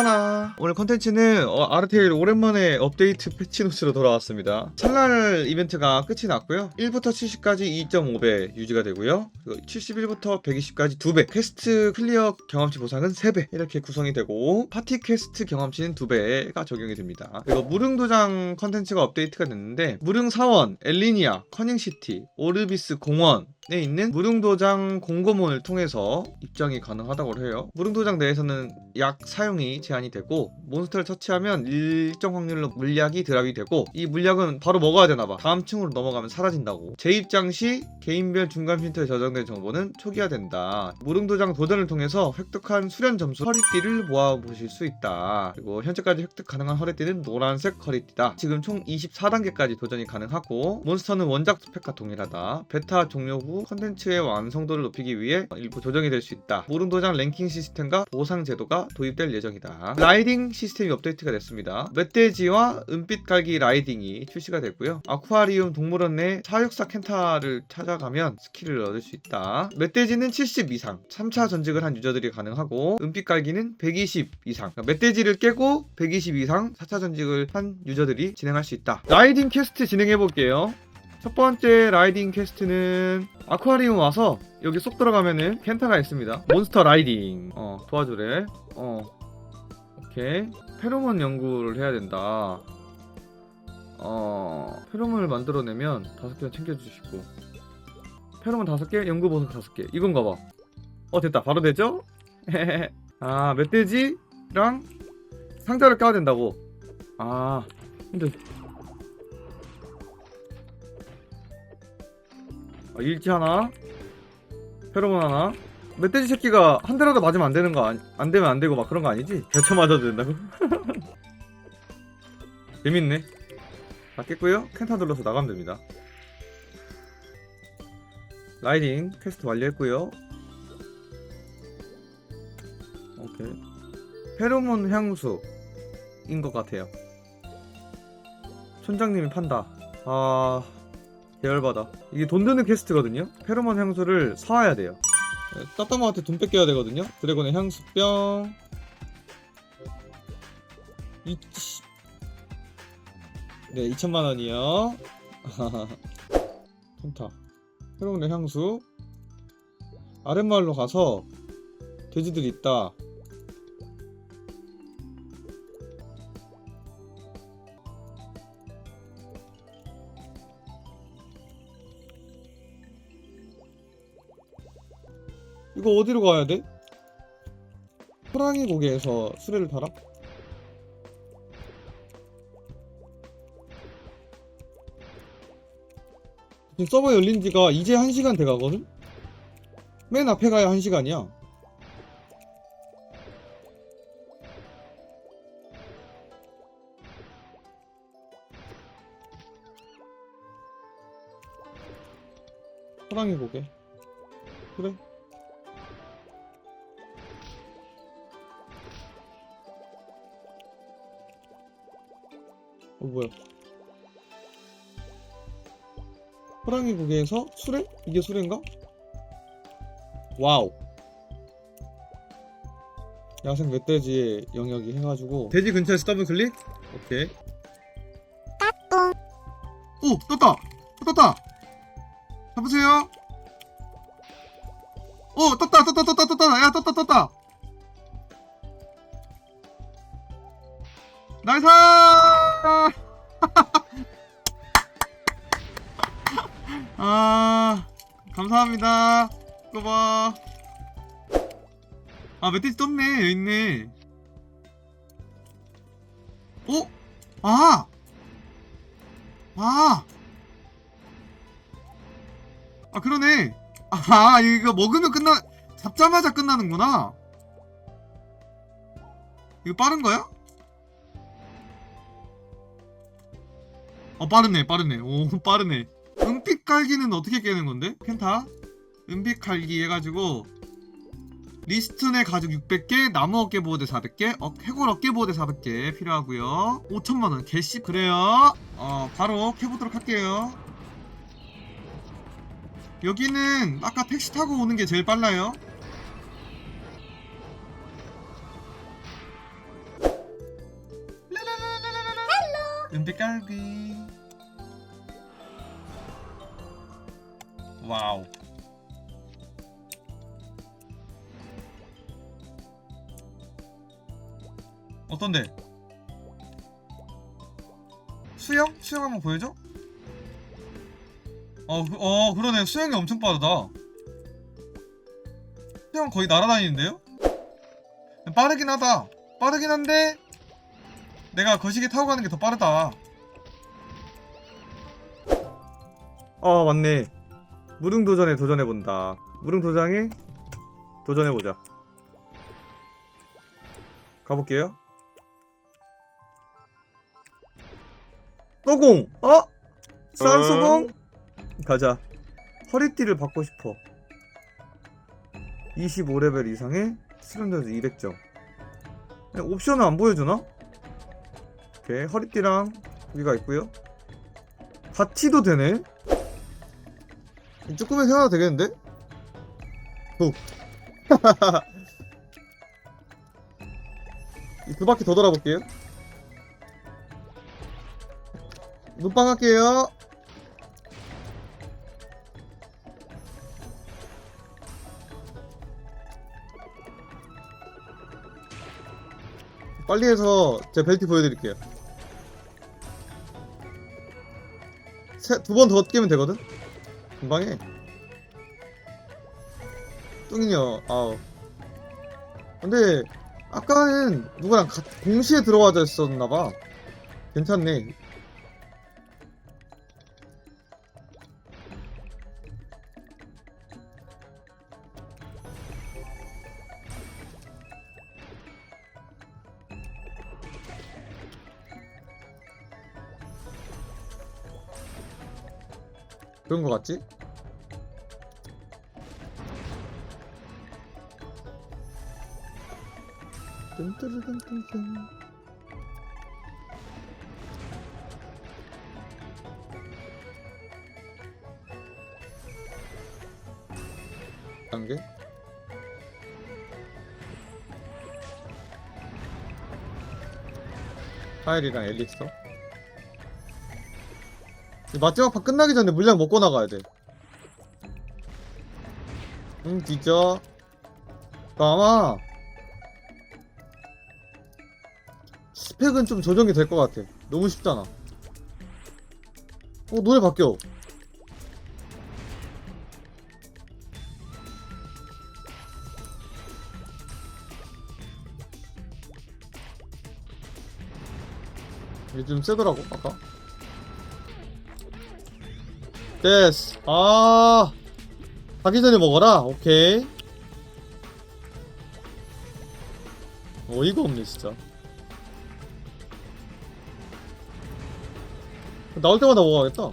빠나 오늘 컨텐츠는 어, 아르테일 오랜만에 업데이트 패치노츠로 돌아왔습니다. 찰날 이벤트가 끝이 났고요. 1부터 70까지 2.5배 유지가 되고요. 그리고 71부터 120까지 2배 퀘스트 클리어 경험치 보상은 3배 이렇게 구성이 되고 파티 퀘스트 경험치는 2배가 적용이 됩니다. 그리고 무릉도장 컨텐츠가 업데이트가 됐는데 무릉사원, 엘리니아, 커닝시티, 오르비스 공원 에 있는 무릉도장 공고문을 통해서 입장이 가능하다고 해요. 무릉도장 내에서는 약 사용이 제한이 되고 몬스터를 처치하면 일정 확률로 물약이 드랍이 되고 이 물약은 바로 먹어야 되나봐. 다음 층으로 넘어가면 사라진다고. 재입장 시 개인별 중간 필터에 저장된 정보는 초기화된다. 무릉도장 도전을 통해서 획득한 수련 점수 허리띠를 모아보실 수 있다. 그리고 현재까지 획득 가능한 허리띠는 노란색 허리띠다. 지금 총 24단계까지 도전이 가능하고 몬스터는 원작 스펙과 동일하다. 베타 종료 후 컨텐츠의 완성도를 높이기 위해 일부 조정이 될 수 있다. 무릉도장 랭킹 시스템과 보상 제도가 도입될 예정이다. 라이딩 시스템이 업데이트가 됐습니다. 멧돼지와 은빛 갈기 라이딩이 출시가 됐고요. 아쿠아리움 동물원 내 사육사 켄타를 찾아가면 스킬을 얻을 수 있다. 멧돼지는 70 이상, 3차 전직을 한 유저들이 가능하고 은빛 갈기는 120 이상. 그러니까 멧돼지를 깨고 120 이상 4차 전직을 한 유저들이 진행할 수 있다. 라이딩 퀘스트 진행해 볼게요. 첫 번째 라이딩 퀘스트는 아쿠아리움 와서 여기 쏙 들어가면은 켄타가 있습니다. 몬스터 라이딩. 어, 도와주래. 어. 오케이. 페로몬 연구를 해야 된다. 어, 페로몬을 만들어내면 다섯 개만 챙겨주시고. 페로몬 다섯 개, 연구 보석 다섯 개. 이건가 봐. 어, 됐다. 바로 되죠? 아, 멧돼지랑 상자를 까야 된다고. 아, 근데 아, 일지 하나, 페로몬 하나. 멧돼지 새끼가 한 대라도 맞으면 안 되는 거 아니, 안 되면 안 되고 막 그런 거 아니지? 대처 맞아도 된다고? 재밌네. 다 깼고요. 켄타 눌러서 나가면 됩니다. 라이딩 퀘스트 완료했고요. 오케이. 페로몬 향수인 것 같아요. 촌장님이 판다. 아. 계열받아. 이게 돈 드는 퀘스트거든요. 페로몬 향수를 사와야 돼요. 따따마한테 돈 뺏겨야 되거든요. 드래곤의 향수병. 이 네, 2천만 원이요. 펜타. 페로몬의 향수. 아랫마을로 가서 돼지들이 있다. 이거 어디로 가야 돼? 호랑이 고개에서 수레를 타라? 지금 서버 열린 지가 이제 1시간 돼 가거든? 맨 앞에 가야 1시간이야. 호랑이 고개. 그래. 어 뭐야 호랑이 고개에서 수레? 이게 수레인가? 와우 야생 멧돼지의 영역이 해가지고 돼지 근처에서 더블 클릭? 오케이 오! 떴다! 떴다! 잡으세요 오! 떴다 떴다 떴다 떴다 야 떴다 떴다 나이스! 아, 감사합니다. 이거 봐. 아, 멧돼지 떴네. 여기 있네. 어? 아! 아! 아, 그러네. 아, 이거 먹으면 끝나, 잡자마자 끝나는구나. 이거 빠른 거야? 어 빠르네 빠르네. 오 빠르네. 은빛 갈기는 어떻게 깨는 건데? 펜타? 은빛 갈기 해가지고 리스트네 가죽 600개, 나무 어깨보호대 400개, 어, 해골 어깨보호대 400개 필요하고요. 5천만원 개씨 그래요. 어 바로 캐보도록 할게요. 여기는 아까 택시 타고 오는 게 제일 빨라요. 은빛 갈기 와우 어떤데? 수영? 수영 한번 보여줘? 어, 그- 어 그러네 수영이 엄청 빠르다 수영 거의 날아다니는데요? 빠르긴 하다 빠르긴 한데 내가 거시기 타고 가는 게 더 빠르다 아 맞네 무릉 도전에 도전해본다. 무릉 도장에 도전해보자. 가볼게요. 소공! 어? 싼소공? 가자. 허리띠를 받고 싶어. 25레벨 이상의 수련자에서 200점. 옵션은 안 보여주나? 오케이 허리띠랑 여기가 있고요. 바티도 되네 조금만 생각도 되겠는데? 후. 이두 바퀴 더 돌아볼게요 눈빵 할게요 빨리 해서 제 벨트 보여드릴게요 두 번더 깨면 되거든? 금방 해. 뚱이요 아우. 근데 아까는 누구랑 가- 동시에 들어와져 있었나봐. 괜찮네 그런 거 같지? 뜬뜨르뜬뜬뜬. 단계? 파일이랑 엘릭서 이 마지막 판 끝나기 전에 물량 먹고 나가야 돼. 응, 뒤져. 아마 스펙은 좀 조정이 될 것 같아. 너무 쉽잖아. 어, 노래 바뀌어. 이게 좀 세더라고, 아까. 됐어. 아, 가기 전에 먹어라. 오케이. 어이가 없네, 진짜. 나올 때마다 먹어야겠다.